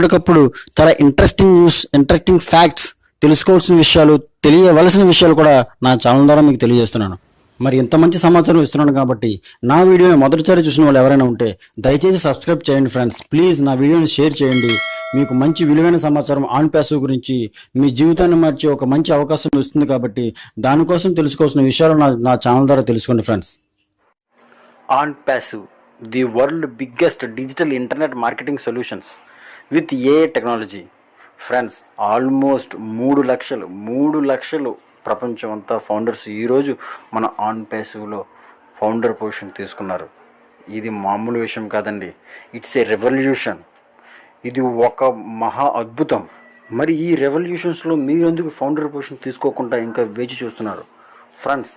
ఎప్పటికప్పుడు చాలా interesting news interesting facts తెలుసుకోవాల్సిన విషయాలు తెలియవలసిన విషయాలు కూడా నా ఛానల్ ద్వారా మీకు తెలియజేస్తున్నాను. మరి ఇంత మంచి సమాచారం ఇస్తున్నాను కాబట్టి నా వీడియోని మొదటిసారి చూసిన వాళ్ళు ఎవరైనా ఉంటే దయచేసి సబ్స్క్రైబ్ చేయండి ఫ్రెండ్స్ ప్లీజ్ నా వీడియోని షేర్ చేయండి. మీకు మంచి విలువైన సమాచారం ఆన్ ప్యాసివ్ గురించి మీ జీవితాన్ని మార్చే ఒక మంచి అవకాశం ఇస్తుంది కాబట్టి దానికోసం తెలుసుకోవాల్సిన విషయాలు నా నా ఛానల్ ద్వారా తెలుసుకోండి friends OnPassive the world biggest digital internet marketing solutions. With a technology? Friends almost మూడు లక్షలు మూడు లక్షలు ప్రపంచం అంతా ఫౌండర్స్ ఈరోజు మన ఆన్ ప్యాసివ్లో ఫౌండర్ పొజిషన్ తీసుకున్నారు. ఇది మామూలు విషయం కాదండి. It's a revolution. ఇది ఒక మహా అద్భుతం. మరి ఈ రెవల్యూషన్స్లో మీరు ఎందుకు ఫౌండర్ పొజిషన్ తీసుకోకుండా ఇంకా వేచి చూస్తున్నారు? Friends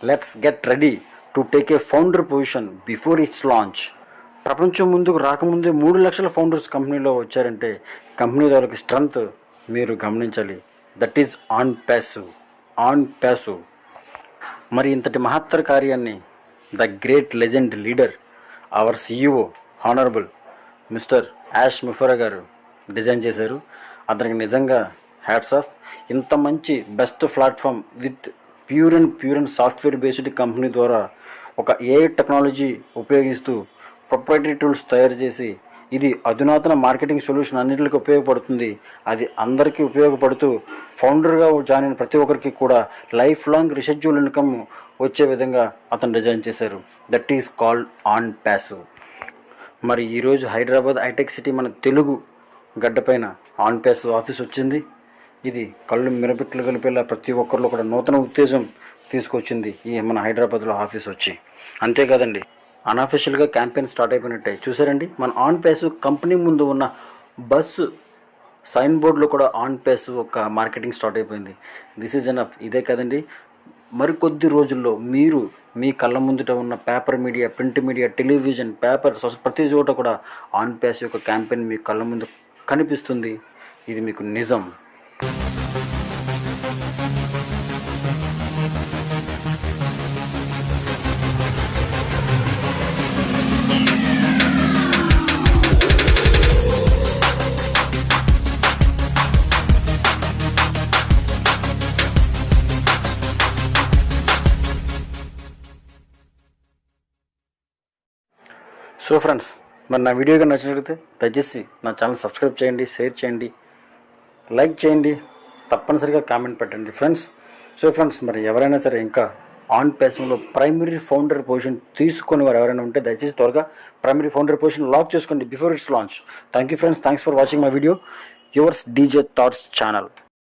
let's get ready to take a founder position before its launch. ప్రపంచం ముందుకు రాకముందే మూడు లక్షల ఫౌండర్స్ కంపెనీలో వచ్చారంటే కంపెనీ వాళ్ళకి స్ట్రెంగ్త్ మీరు గమనించాలి. That is OnPassive on passive మరి ఇంతటి మహత్తర కార్యాన్ని the great legend leader our CEO honourable mister Ash Mufareh గారు డిజైన్ చేశారు. అతనికి నిజంగా హ్యాట్స్ ఆఫ్ ఇంత మంచి best platform with pure and pure and software based company ద్వారా ఒక ఏ టెక్నాలజీ ఉపయోగిస్తూ ప్రొప్రైటరీ టూల్స్ తయారు చేసి ఇది అధునాతన మార్కెటింగ్ సొల్యూషన్ అన్నింటికి ఉపయోగపడుతుంది. అది అందరికీ ఉపయోగపడుతూ ఫౌండర్గా జాయిన్ అయిన ప్రతి ఒక్కరికి కూడా లైఫ్ లాంగ్ రిషెడ్యూల్ ఇన్కమ్ వచ్చే విధంగా అతను డిజైన్ చేశారు. That is called on passive. మరి ఈరోజు హైదరాబాద్ హైటెక్ సిటీ మన తెలుగు గడ్డపైన ఆన్ ప్యాస్ ఆఫీస్ వచ్చింది. ఇది కళ్ళు మిరపెట్లు కలిపేలా ప్రతి ఒక్కరిలో కూడా నూతన ఉత్తేజం తీసుకొచ్చింది ఈ మన హైదరాబాద్లో ఆఫీస్ వచ్చి. అంతేకాదండి అన్అఫిషియల్గా క్యాంపెయిన్ స్టార్ట్ అయిపోయినట్టే చూసారండి? మన ఆన్ పేస్ కంపెనీ ముందు ఉన్న బస్సు సైన్ బోర్డులో కూడా ఆన్ పేస్ ఒక మార్కెటింగ్ స్టార్ట్ అయిపోయింది. దిస్ ఈజ్ ఎనఫ్ ఇదే కదండి? మరికొద్ది రోజుల్లో మీరు మీ కళ్ళ ముందుట ఉన్న paper media print media television paper social ప్రతి చోట కూడా ఆన్ ప్యాస్ యొక్క క్యాంపెయిన్ మీ కళ్ళ ముందు కనిపిస్తుంది. ఇది మీకు నిజం. సో ఫ్రెండ్స్ మరి నా వీడియో కానీ నచ్చినట్లయితే దయచేసి నా ఛానల్ సబ్స్క్రైబ్ చేయండి షేర్ చేయండి లైక్ చేయండి తప్పనిసరిగా కామెంట్ పెట్టండి ఫ్రెండ్స్ సో ఫ్రెండ్స్ మరి ఎవరైనా సరే ఇంకా ఆన్ పేసంలో ప్రైమరీ ఫౌండర్ పొజిషన్ తీసుకుని వారు ఎవరైనా ఉంటే దయచేసి త్వరగా ప్రైమరీ ఫౌండర్ పొజిషన్ లాక్ చేసుకోండి before its launch thank you friends thanks for watching my video yours DJ thoughts channel